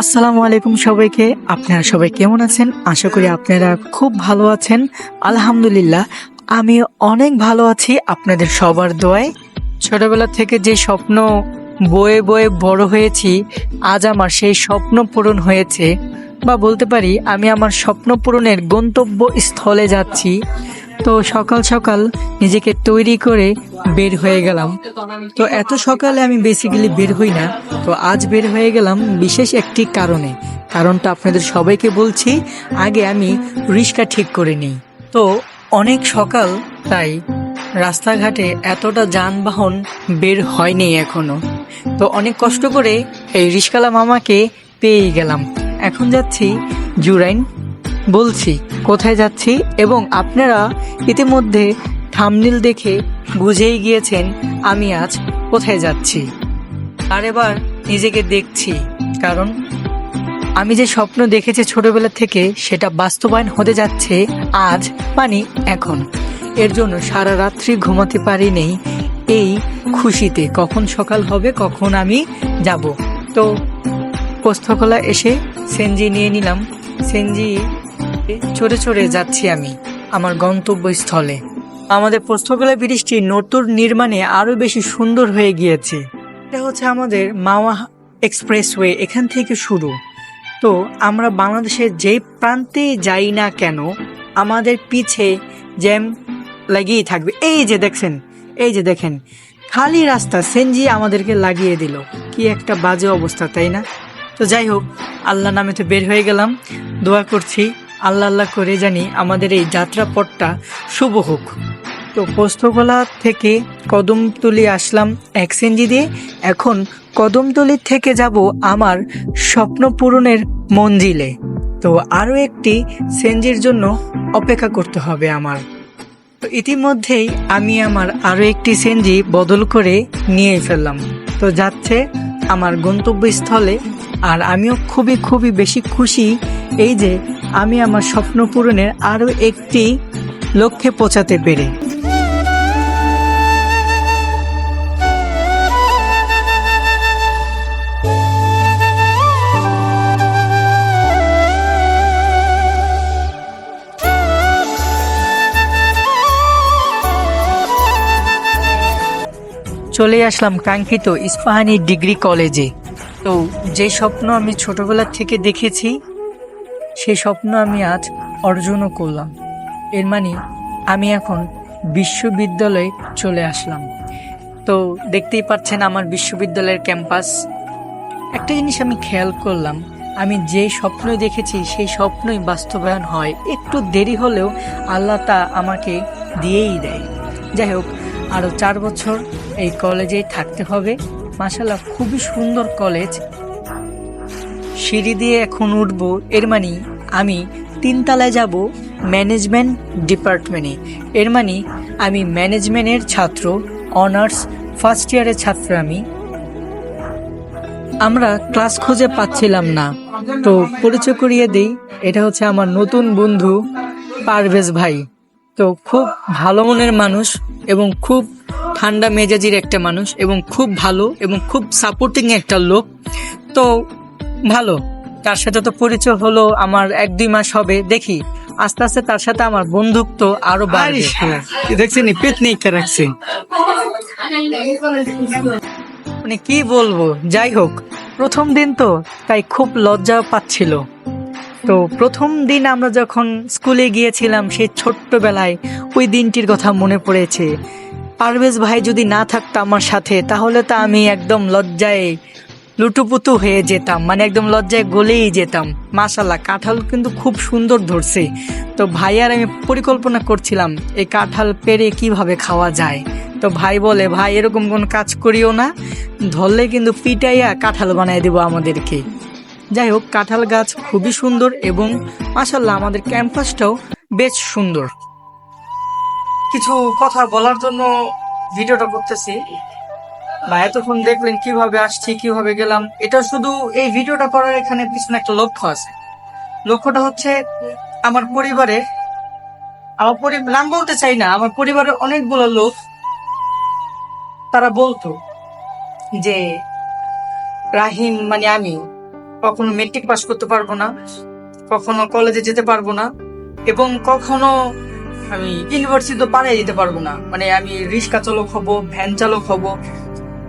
আসসালামু আলাইকুম সবাইকে। আপনারা সবাই কেমন আছেন? আশা করি আপনারা খুব ভালো আছেন। আলহামদুলিল্লাহ আমি অনেক ভালো আছি আপনাদের সবার দোয়ায়। ছোটবেলা থেকে যে স্বপ্ন বয়ে বয়ে বড় হয়েছি, আজ আমার সেই স্বপ্ন পূরণ হয়েছে। বা বলতে পারি, আমি আমার স্বপ্ন পূরণের গন্তব্য স্থলে যাচ্ছি। তো সকাল সকাল নিজেকে তৈরি করে বের হয়ে গেলাম। তো এত সকালে আমি বেসিক্যালি বের হই না। তো আজ বের হয়ে গেলাম বিশেষ একটি কারণে। কারণটা আপনাদের সবাইকে বলছি, আগে আমি রিক্সা ঠিক করে নিই। তো অনেক সকাল, তাই রাস্তাঘাটে এতটা যানবাহন বের হয়নি এখনও। তো অনেক কষ্ট করে এই রিস্কালা মামাকে পেয়ে গেলাম। এখন যাচ্ছি জুরাইন বলছি, কোথায় যাচ্ছি এবং আপনারা ইতিমধ্যে থামনিল দেখে বুঝেই গিয়েছেন আমি আজ কোথায় যাচ্ছি। আর এবার নিজেকে দেখছি, কারণ আমি যে স্বপ্ন দেখেছি ছোটবেলা থেকে সেটা বাস্তবায়ন হতে যাচ্ছে আজ মানে এখন। এর জন্য সারা রাত্রি ঘুমাতে পারিনি, এই খুশিতে। কখন সকাল হবে, কখন আমি যাব। তো পোস্তকলা এসে সেনজি নিয়ে নিলাম। সেনজি চড়ে চড়ে যাচ্ছি আমি, আমার গন্তব্যস্থলে। আমাদের পোস্তকলা ব্রিজটি নতুন নির্মাণে আরও বেশি সুন্দর হয়ে গিয়েছে। এটা হচ্ছে আমাদের মাওয়া এক্সপ্রেসওয়ে, এখান থেকে শুরু। তো আমরা বাংলাদেশের যে প্রান্তে যাই না কেন, আমাদের পিছে জ্যাম লাগিয়েই থাকবে। এই যে দেখছেন, এই যে দেখেন, খালি রাস্তা সেনজি আমাদেরকে লাগিয়ে দিল। কি একটা বাজে অবস্থা, তাই না? তো যাই হোক আল্লাহ নামে তো বের হয়ে গেলাম। দোয়া করছি। আল্লাহ আল্লাহ করে জানি আমাদের এই যাত্রাপথটা শুভ হোক। তো পোস্তগোলা থেকে কদমতলি আসলাম এক সেনজি দিয়ে। এখন কদমতলি থেকে যাব আমার স্বপ্ন পূরণের মঞ্জিলে। তো আরও একটি সেনজির জন্য অপেক্ষা করতে হবে আমার। তো ইতিমধ্যেই আমি আমার আরও একটি সেনজি বদল করে নিয়ে ফেললাম। তো যাচ্ছে আমার গন্তব্যস্থলে। আর আমিও খুবই খুবই বেশি খুশি এই যে আমি আমার স্বপ্ন পূরণের আরও একটি লক্ষ্যে পৌঁছাতে পেরে। চলে আসলাম কাঙ্ক্ষিত ইস্পাহানি ডিগ্রি কলেজে। তো যে স্বপ্ন আমি ছোটবেলা থেকে দেখেছি সেই স্বপ্ন আমি আজ অর্জনও করলাম। এর মানে আমি এখন বিশ্ববিদ্যালয়ে চলে আসলাম। তো দেখতেই পাচ্ছেন আমার বিশ্ববিদ্যালয়ের ক্যাম্পাস। একটা জিনিস আমি খেয়াল করলাম, আমি যে স্বপ্ন দেখেছি সেই স্বপ্নই বাস্তবায়ন হয়। একটু দেরি হলেও আল্লাহ তা আমাকে দিয়েই দেয়। যাই হোক, আরও চার বছর এই কলেজেই থাকতে হবে। মাসাল্লাহ খুবই সুন্দর কলেজ। সিঁড়ি দিয়ে এখন উঠবো, এর মানে আমি তিনতলায় যাব ম্যানেজমেন্ট ডিপার্টমেন্টে। এর মানে আমি ম্যানেজমেন্টের ছাত্র, অনার্স, ফার্স্ট ইয়ারের ছাত্র আমি। আমরা ক্লাস খুঁজে পাচ্ছিলাম না। তো পরিচয় করিয়ে দিই, এটা হচ্ছে আমার নতুন বন্ধু পারভেজ ভাই। তো খুব ভালো মনের মানুষ এবং খুব ঠান্ডা মেজাজির একটা মানুষ এবং খুব ভালো এবং খুব সাপোর্টিং একটা লোক। তো ভালো। তার সাথে তো পরিচয় হলো আমার এক দুই মাস হবে। দেখি আস্তে আস্তে তার সাথে আমার বন্ধুত্ব আরও বাড়বে। দেখছেন পেট নেই রাখছে। মানে কি বলব? যাই হোক প্রথম দিন তো তাই খুব লজ্জা পাচ্ছিল। তো প্রথম দিন আমরা যখন স্কুলে গিয়েছিলাম সেই ছোট্টবেলায় ওই দিনটির কথা মনে পড়েছে। পারভেজ ভাই যদি না থাকতো আমার সাথে তাহলে তো আমি একদম লজ্জায় লুটুপুতু হয়ে যেতাম মানে একদম লজ্জায় গলেই যেতাম। মাশাল্লাহ, কাঁঠাল কিন্তু খুব সুন্দর ধরছে। তো ভাই আর আমি পরিকল্পনা করছিলাম, এই কাঁঠাল পেরে কীভাবে খাওয়া যায়? তো ভাই বলে, ভাই, এরকম কোন কাজ করিও না। ধরলে কিন্তু পিটাইয়া কাঁঠাল বানায় দেবো আমাদেরকে। যাই হোক, কাঁঠাল গাছ খুবই সুন্দর এবং মাসাল্লাহ আমাদের ক্যাম্পাসটাও বেশ সুন্দর। কিছু কথা বলার জন্য ভিডিওটা করতেছি। বা এতক্ষণ দেখলেন কীভাবে আসছি, কীভাবে গেলাম, এটা শুধু এই ভিডিওটা করার এখানে পিছনে একটা লক্ষ্য আছে। লক্ষ্যটা হচ্ছে আমার পরিবারে, আমার পরিবার নাম বলতে চাই না, আমার পরিবারের অনেকগুলো লোক, তারা বলতো যে, রাহিম মানে আমি, কখনো মেট্রিক পাস করতে পারব না, কখনো কলেজে যেতে পারব না, এবং কখনো আমি ইউনিভার্সিটি তো পাড়ায় যেতে পারব না মানে আমি রিক্সা চালক হব ভ্যান চালক হব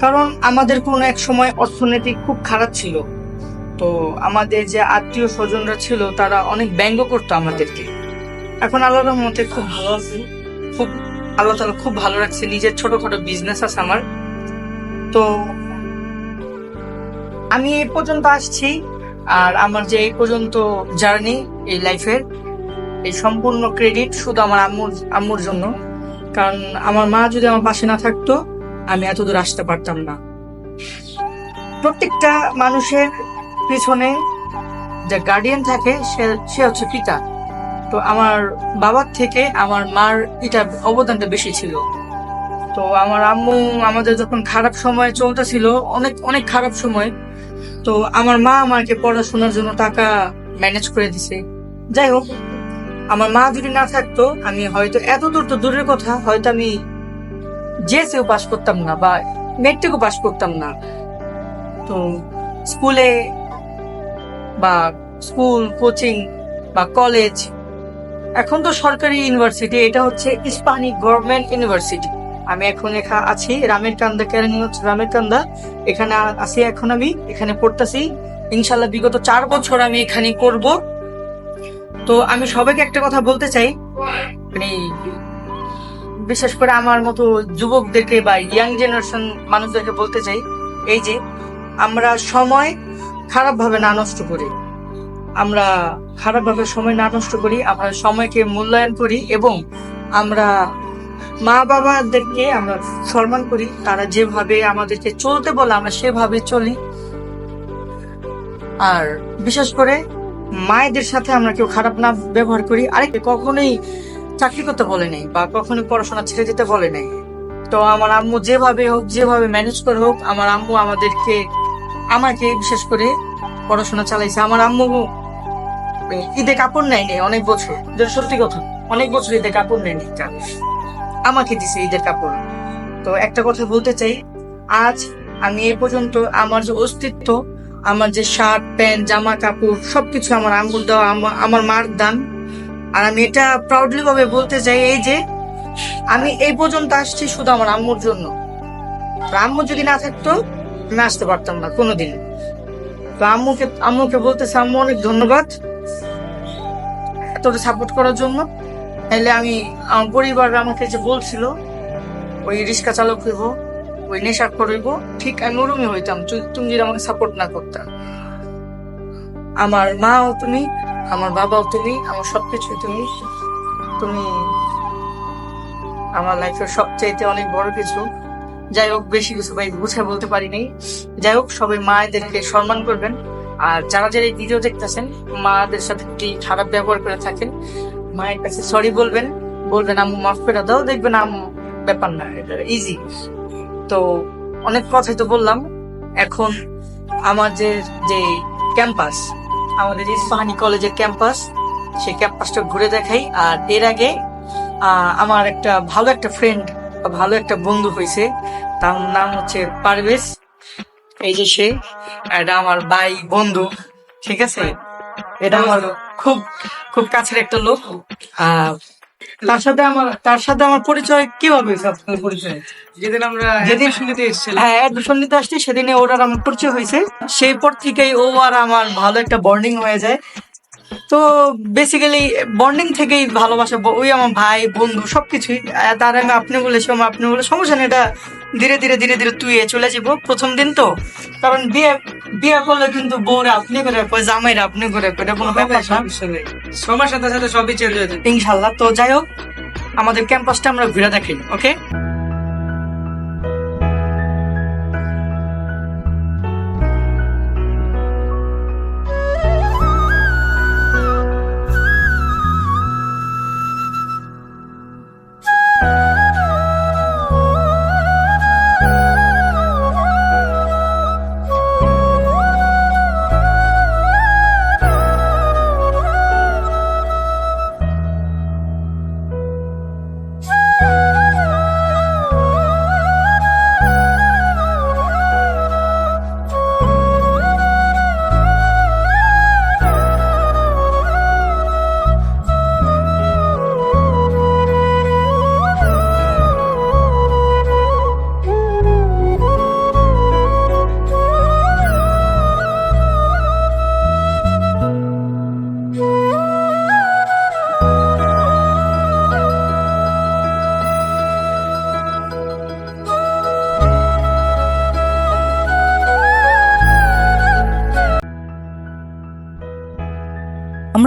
কারণ আমাদের কোনো এক সময় অর্থনীতি খুব খারাপ ছিল। তো আমাদের যে আত্মীয় স্বজনরা ছিল তারা অনেক ব্যঙ্গ করতো আমাদেরকে। এখন আল্লাহর মতে খুব ভালো আছি খুব আল্লাহ তালা খুব ভালো রাখছে। নিজের ছোটখাটো বিজনেস আছে আমার। তো আমি এই পর্যন্ত আসছি। আর আমার যে এই পর্যন্ত জার্নি এই লাইফের এই সম্পূর্ণ ক্রেডিট শুধু আমার আম্মুর আম্মুর জন্য। কারণ আমার মা যদি আমার পাশে না থাকতো আমি এত দূর আসতে পারতাম না। প্রত্যেকটা মানুষের পিছনে যে গার্ডিয়ান থাকে, সে সে হচ্ছে পিতা। তো আমার বাবার থেকে আমার মার এটা অবদানটা বেশি ছিল। তো আমার আম্মু আমাদের যখন খারাপ সময় চলতেছিল, অনেক অনেক খারাপ সময়, তো আমার মা আমাকে পড়াশোনার জন্য টাকা ম্যানেজ করে দিছে। যাই হোক, আমার মা যদি না থাকতো, আমি হয়তো এত দূর তো দূরের কথা, হয়তো আমি জেসেও পাস করতাম না বা মেট্রিকও পাস করতাম না। তো স্কুলে বা স্কুল কোচিং বা কলেজ এখন তো সরকারি ইউনিভার্সিটি এটা হচ্ছে ইস্পানি গভর্নমেন্ট ইউনিভার্সিটি আমি এখন এখানে আছি রামের কান্দা কেরানি হচ্ছে রামের কান্দা এখানে আছি এখন আমি, এখানে পড়তেছি। ইনশাল্লাহ বিগত চার বছর আমি এখানে করব। তো আমি সবাইকে একটা কথা বলতে চাই। মানে বিশেষ করে আমার মতো যুবকদেরকে বা ইয়াং জেনারেশন মানুষদেরকে বলতে চাই, এই যে আমরা সময় খারাপভাবে না নষ্ট করি। আমরা খারাপভাবে সময় না নষ্ট করি, আমরা সময়কে মূল্যায়ন করি এবং আমরা মা বাবাদেরকে আমরা সম্মান করি। তারা যেভাবে আমাদেরকে চলতে বলে, আমরা সেভাবে চলি। আর বিশেষ করে মায়েদের সাথে আমরা কেউ খারাপ না ব্যবহার করি। আরেক কখনোই চাকরি করতে বলে নেই বা কখনোই পড়াশোনা ছেড়ে দিতে বলে নেই। তো আমার আম্মু যেভাবে হোক, যেভাবে ম্যানেজ করে হোক, আমার আম্মু আমাদেরকে, আমাকে বিশেষ করে পড়াশোনা চালাইছে। আমার আম্মু ঈদে কাপড় নেয়নি অনেক বছর। যেটা সত্যি কথা, অনেক বছর ঈদে কাপড় নেয়নি আমাকে দিছে ঈদের কাপড়। তো একটা কথা বলতে চাই, আজ আমি এ পর্যন্ত আমার যে অস্তিত্ব, আমার যে শার্ট, প্যান্ট, জামা কাপড়, সবকিছু আমার আঙ্গুল দেওয়া, আমার মার দান আর আমি এটা প্রাউডলি ভাবে বলতে চাই এই যে, আমি এই পর্যন্ত আসছি শুধু আমার আম্মুর জন্য। আম্মু যদি না থাকতো, আমি আসতে পারতাম না কোনোদিন। তো আম্মুকে আম্মুকে বলতেছে, আম্মু, অনেক ধন্যবাদ এতটা সাপোর্ট করার জন্য। তাহলে আমি, আমার পরিবার আমাকে যে বলছিল, ওই রিক্সা চালক হইব, ওই নেশা করইব ঠিক আমি ওরমই হইতাম। তুমি যদি আমাকে সাপোর্ট না করতাম আমার মাও তুমি আমার বাবাও তুমি, আমার সবকিছু তুমি। তুমি আমার লাইফের সবচাইতে অনেক বড় কিছু। যাই হোক, বেশি কিছু ভাই বুঝে বলতে পারিনি। যাই হোক, সবাই মায়েদেরকে সম্মান করবেন। আর যারা যারা এই ভিডিও দেখতেছেন, মাদের সাথে যদি খারাপ ব্যবহার করে থাকেন, মায়ের কাছে সরি বলবেন। বলবেন, আম্মু, মাফ করে দাও, দেখবেন আম্মু, ব্যাপার না, এটা ইজি তো অনেক কথাই তো বললাম। এখন আমাদের যে ক্যাম্পাস আমাদের ইস্পাহানি কলেজের ক্যাম্পাস সেই ক্যাম্পাসটা ঘুরে দেখাই। আর এর আগে আমার একটা ভালো একটা ফ্রেন্ড ভালো একটা বন্ধু হয়েছে। তার নাম হচ্ছে পারভেজ। এই যে সে এটা আমার ভাই বন্ধু ঠিক আছে? এটা আমার খুব খুব কাছের একটা লোক। আহ, তার সাথে আমার তার সাথে আমার পরিচয় কীভাবে হয়েছে আপনার পরিচয়? যেদিন আমরা যেদিন- শুনতে এসেছিলাম। হ্যাঁ অ্যাডমিশন নিতে আসছি সেদিনে ওর আর আমার পরিচয় হয়েছে। সেই পর থেকেই ও আর আমার ভালো একটা বন্ডিং হয়ে যায়। তো বেসিক্যালি বন্ডিং থেকেই ভালোবাসা ওই আমার ভাই বন্ধু সবকিছুই। আহ, তার আমি আপনি বলে সে আমার আপনি বলে সমস্যা নেই এটা ধীরে ধীরে ধীরে ধীরে তুই চলে যাব প্রথম দিন তো। কারণ বিয়ে বিয়ে করলে কিন্তু বউরে আপনি করে কয় জামাইরা আপনি করে এটা কোনো ব্যাপার না। সময়ের সাথে সাথে সবই চেঞ্জ হয়ে যায়। ইনশাল্লাহ তো যাই হোক আমাদের ক্যাম্পাসটা আমরা ঘুরে দেখি ওকে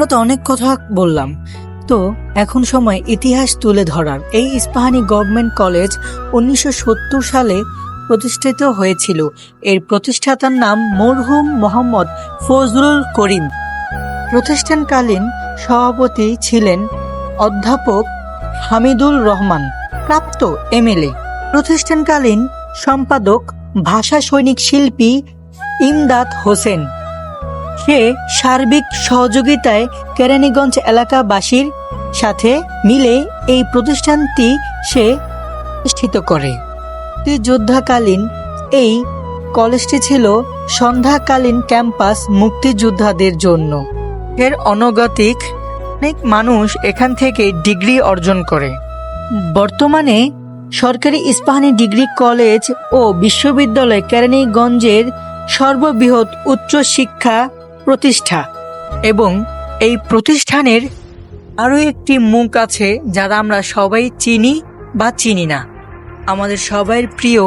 আমরা তো অনেক কথা বললাম। তো, এখন সময় ইতিহাস তুলে ধরার। এই ইস্পাহানি গভর্নমেন্ট কলেজ উনিশশো সত্তর সালে প্রতিষ্ঠিত হয়েছিল। এর প্রতিষ্ঠাতার নাম মরহুম মোহাম্মদ ফজলুল করিম। প্রতিষ্ঠানকালীন সভাপতি ছিলেন অধ্যাপক হামিদুল রহমান, প্রাপ্ত এমএলএ। প্রতিষ্ঠানকালীন সম্পাদক, ভাষা সৈনিক শিল্পী ইমদাদ হোসেন। সে সার্বিক সহযোগিতায় কেরানীগঞ্জ এলাকাবাসীর সাথে মিলে এই প্রতিষ্ঠানটি সে প্রতিষ্ঠিত করে। মুক্তিযোদ্ধাকালীন এই কলেজটি ছিল সন্ধ্যাকালীন ক্যাম্পাস মুক্তিযোদ্ধাদের জন্য। এর অনগতিক অনেক মানুষ এখান থেকে ডিগ্রি অর্জন করে। বর্তমানে সরকারি ইস্পাহানি ডিগ্রি কলেজ ও বিশ্ববিদ্যালয় কেরানীগঞ্জের সর্ববৃহৎ উচ্চ শিক্ষা প্রতিষ্ঠা। এবং এই প্রতিষ্ঠানের আরও একটি মুখ আছে যারা আমরা সবাই চিনি বা চিনি না। আমাদের সবার প্রিয়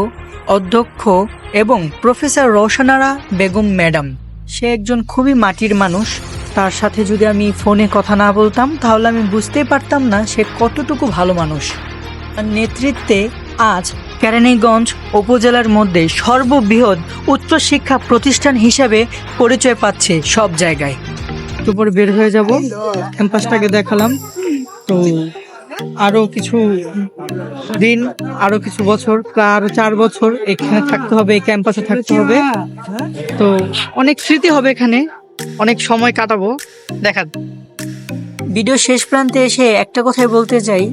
অধ্যক্ষ এবং প্রফেসর রোশনারা বেগম ম্যাডাম। সে একজন খুবই মাটির মানুষ। তার সাথে যদি আমি ফোনে কথা না বলতাম, তাহলে আমি বুঝতে পারতাম না সে কতটুকু ভালো মানুষ। নেতৃত্বে আজ কেরানীগঞ্জ উপজেলার মধ্যে সর্ববৃহৎ উচ্চশিক্ষা প্রতিষ্ঠান হিসাবে পরিচয় পাচ্ছে সব জায়গায়। দুপুরে বের হয়ে যাব, ক্যাম্পাসটাকে দেখালাম। তো আরও কিছু দিন, আরও কিছু বছর, প্রায় আরও চার বছর এখানে থাকতে হবে, এই ক্যাম্পাসে থাকতে হবে। তো অনেক স্মৃতি হবে এখানে, অনেক সময় কাটাবো। দেখা। ভিডিও শেষ প্রান্তে এসে একটা কথাই বলতে চাই,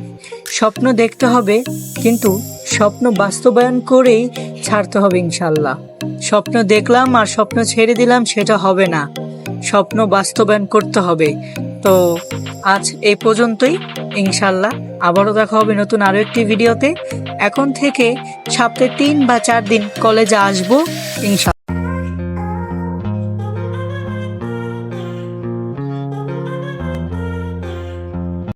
স্বপ্ন দেখতে হবে, কিন্তু স্বপ্ন বাস্তবায়ন করেই ছাড়তে হবে ইনশাল্লাহ। স্বপ্ন দেখলাম আর স্বপ্ন ছেড়ে দিলাম সেটা হবে না। স্বপ্ন বাস্তবায়ন করতে হবে। তো আজ এই পর্যন্তই। ইনশাল্লাহ আবারও দেখা হবে নতুন আরও একটি ভিডিওতে। এখন থেকে সপ্তাহে তিন বা চার দিন কলেজে আসব ইনশাল্লাহ।